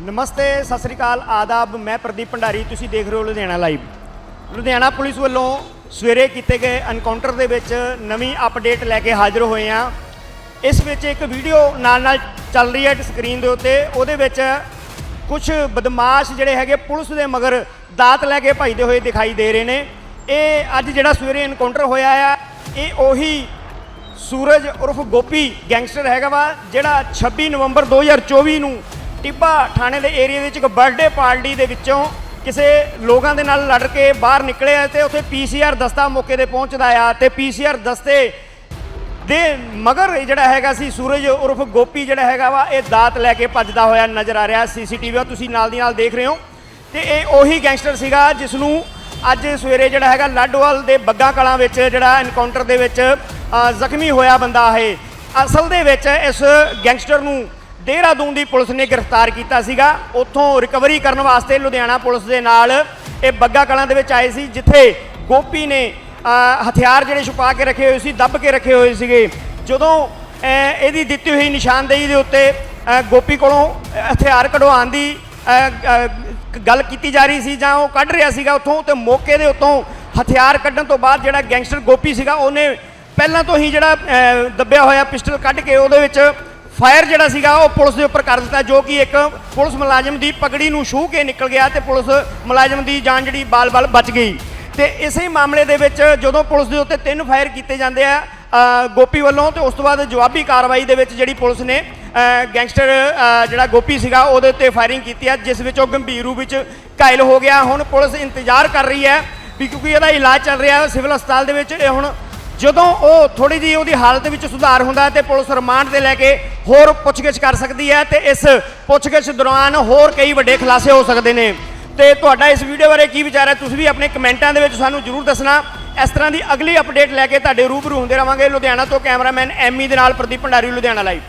ਨਮਸਤੇ, ਸਤਿ ਸ੍ਰੀ ਅਕਾਲ, ਆਦਾਬ, ਮੈਂ ਪ੍ਰਦੀਪ ਭੰਡਾਰੀ, ਤੁਸੀਂ ਦੇਖ ਰਹੇ ਹੋ ਲੁਧਿਆਣਾ ਲਾਈਵ। ਲੁਧਿਆਣਾ ਪੁਲਿਸ ਵੱਲੋਂ ਸਵੇਰੇ ਕੀਤੇ ਗਏ ਐਨਕਾਊਂਟਰ ਦੇ ਵਿੱਚ ਨਵੀਂ ਅਪਡੇਟ ਲੈ ਕੇ ਹਾਜ਼ਰ ਹੋਏ ਹਾਂ। ਇਸ ਵਿੱਚ ਇੱਕ ਵੀਡੀਓ ਨਾਲ ਨਾਲ ਚੱਲ ਰਹੀ ਹੈ ਸਕਰੀਨ ਦੇ ਉੱਤੇ। ਉਹਦੇ ਵਿੱਚ ਕੁਝ ਬਦਮਾਸ਼ ਜਿਹੜੇ ਹੈਗੇ ਪੁਲਿਸ ਦੇ ਮਗਰ ਦਾਤ ਲੈ ਕੇ ਭਜਦੇ ਹੋਏ ਦਿਖਾਈ ਦੇ ਰਹੇ ਨੇ। ਇਹ ਅੱਜ ਜਿਹੜਾ ਸਵੇਰੇ ਐਨਕਾਊਂਟਰ ਹੋਇਆ ਆ, ਇਹ ਉਹੀ ਸੂਰਜ ਉਰਫ ਗੋਪੀ ਗੈਂਗਸਟਰ ਹੈਗਾ ਵਾ, ਜਿਹੜਾ 26 ਨਵੰਬਰ 2024 ਨੂੰ ਟਿੱਬਾ ਥਾਣੇ ਦੇ ਏਰੀਆ ਵਿੱਚ ਇੱਕ ਬਰਥਡੇ ਪਾਰਟੀ ਦੇ ਵਿੱਚੋਂ ਕਿਸੇ ਲੋਕਾਂ ਦੇ ਨਾਲ ਲੜ ਕੇ ਬਾਹਰ ਨਿਕਲਿਆ ਤੇ ਉੱਥੇ ਪੀਸੀਆਰ ਦਸਤਾ ਮੌਕੇ ਤੇ ਪਹੁੰਚਦਾ ਆ ਤੇ ਪੀਸੀਆਰ ਦਸਤੇ ਦੇ ਮਗਰ ਜਿਹੜਾ ਹੈਗਾ ਸੀ ਸੂਰਜ ਉਰਫ ਗੋਪੀ ਜਿਹੜਾ ਹੈਗਾ ਵਾ, ਇਹ ਦਾਤ ਲੈ ਕੇ ਭੱਜਦਾ ਹੋਇਆ ਨਜ਼ਰ ਆ ਰਿਹਾ ਸੀਸੀਟੀਵੀ ਤੁਸੀਂ ਨਾਲ ਦੀ ਨਾਲ ਦੇਖ ਰਹੇ ਹੋ। ਤੇ ਇਹ ਉਹੀ ਗੈਂਗਸਟਰ ਸੀਗਾ ਜਿਸ ਨੂੰ ਅੱਜ ਸਵੇਰੇ ਜਿਹੜਾ ਹੈਗਾ ਲਾਡੋਵਾਲ ਦੇ ਬੱਗਾ ਕਲਾਂ ਵਿੱਚ ਜਿਹੜਾ ਐਨਕਾਊਂਟਰ ਦੇ ਵਿੱਚ ਜ਼ਖਮੀ ਹੋਇਆ ਬੰਦਾ ਹੈ ਅਸਲ ਦੇ ਵਿੱਚ ਇਸ ਗੈਂਗਸਟਰ ਨੂੰ ਦੇਹਰਾਦੂਨ ਦੀ ਪੁਲਿਸ ਨੇ ਗ੍ਰਿਫਤਾਰ ਕੀਤਾ ਸੀਗਾ। ਉੱਥੋਂ ਰਿਕਵਰੀ ਕਰਨ ਵਾਸਤੇ ਲੁਧਿਆਣਾ ਪੁਲਿਸ ਦੇ ਨਾਲ ਇਹ ਬੱਗਾ ਕਲਾਂ ਦੇ ਵਿੱਚ ਆਏ ਸੀ, ਜਿੱਥੇ ਗੋਪੀ ਨੇ ਹਥਿਆਰ ਜਿਹੜੇ ਛੁਪਾ ਕੇ ਰੱਖੇ ਹੋਏ ਸੀ, ਦੱਬ ਕੇ ਰੱਖੇ ਹੋਏ ਸੀਗੇ। ਜਦੋਂ ਇਹਦੀ ਦਿੱਤੀ ਹੋਈ ਨਿਸ਼ਾਨਦੇਹੀ ਦੇ ਉੱਤੇ ਗੋਪੀ ਕੋਲੋਂ ਹਥਿਆਰ ਕਢਵਾਉਣ ਦੀ ਗੱਲ ਕੀਤੀ ਜਾ ਰਹੀ ਸੀ ਜਾਂ ਉਹ ਕੱਢ ਰਿਹਾ ਸੀਗਾ ਉੱਥੋਂ ਤੇ ਮੌਕੇ ਦੇ ਉੱਤੋਂ ਹਥਿਆਰ ਕੱਢਣ ਤੋਂ ਬਾਅਦ ਜਿਹੜਾ ਗੈਂਗਸਟਰ ਗੋਪੀ ਸੀਗਾ, ਉਹਨੇ ਪਹਿਲਾਂ ਤੋਂ ਹੀ ਜਿਹੜਾ ਦੱਬਿਆ ਹੋਇਆ ਪਿਸਟਲ ਕੱਢ ਕੇ ਉਹਦੇ ਵਿੱਚ ਫਾਇਰ ਜਿਹੜਾ ਸੀਗਾ ਉਹ ਪੁਲਿਸ ਦੇ ਉੱਪਰ ਕਰ ਦਿੱਤਾ, ਜੋ ਕਿ ਇੱਕ ਪੁਲਿਸ ਮੁਲਾਜ਼ਮ ਦੀ ਪਗੜੀ ਨੂੰ ਛੂਹ ਕੇ ਨਿਕਲ ਗਿਆ ਤੇ ਪੁਲਿਸ ਮੁਲਾਜ਼ਮ ਦੀ ਜਾਨ ਜਿਹੜੀ ਬਾਲ-ਬਾਲ ਬਚ ਗਈ। ਤੇ ਇਸੇ ਮਾਮਲੇ ਦੇ ਵਿੱਚ ਜਦੋਂ ਪੁਲਿਸ ਦੇ ਉੱਤੇ ਤਿੰਨ ਫਾਇਰ ਕੀਤੇ ਜਾਂਦੇ ਆ ਗੋਪੀ ਵੱਲੋਂ ਤੇ ਉਸ ਤੋਂ ਬਾਅਦ ਜਵਾਬੀ ਕਾਰਵਾਈ ਦੇ ਵਿੱਚ ਜਿਹੜੀ ਪੁਲਿਸ ਨੇ ਗੈਂਗਸਟਰ ਜਿਹੜਾ ਗੋਪੀ ਸੀਗਾ ਉਹਦੇ ਉੱਤੇ ਫਾਇਰਿੰਗ ਕੀਤੀ ਹੈ ਜਿਸ ਵਿੱਚ ਉਹ ਗੰਭੀਰ ਰੂਪ ਵਿੱਚ ਘਾਇਲ ਹੋ ਗਿਆ। ਹੁਣ ਪੁਲਿਸ ਇੰਤਜ਼ਾਰ ਕਰ ਰਹੀ ਹੈ ਵੀ ਕਿਉਂਕਿ ਇਹਦਾ ਇਲਾਜ ਚੱਲ ਰਿਹਾ ਸਿਵਲ ਹਸਪਤਾਲ ਦੇ ਵਿੱਚ, ਇਹ ਹੁਣ ਜਦੋਂ ਉਹ ਥੋੜੀ ਜਿਹੀ ਉਹਦੀ ਹਾਲਤ ਵਿੱਚ ਸੁਧਾਰ ਹੁੰਦਾ ਹੈ ਤੇ ਪੁਲਿਸ ਰਿਮਾਂਡ ਤੇ ਲੈ ਕੇ ਹੋਰ ਪੁੱਛਗਿੱਛ ਕਰ ਸਕਦੀ ਹੈ ਤੇ ਇਸ ਪੁੱਛਗਿੱਛ ਦੌਰਾਨ ਹੋਰ ਕਈ ਵੱਡੇ ਖੁਲਾਸੇ ਹੋ ਸਕਦੇ ਨੇ। ਤੇ ਤੁਹਾਡਾ ਇਸ ਵੀਡੀਓ ਬਾਰੇ ਕੀ ਵਿਚਾਰ ਹੈ? ਤੁਸੀਂ ਵੀ ਆਪਣੇ ਕਮੈਂਟਾਂ ਦੇ ਵਿੱਚ ਸਾਨੂੰ ਜਰੂਰ ਦੱਸਣਾ। ਇਸ ਤਰ੍ਹਾਂ ਦੀ ਅਗਲੀ ਅਪਡੇਟ ਲੈ ਕੇ ਤੁਹਾਡੇ ਰੂਬਰੂ ਹੁੰਦੇ ਰਵਾਂਗੇ ਲੁਧਿਆਣਾ ਤੋਂ ਕੈਮਰਾਮੈਨ ਐਮੀ ਦੇ ਨਾਲ ਪ੍ਰਦੀਪ ਭੰਡਾਰੀ, ਲੁਧਿਆਣਾ ਲਾਈਵ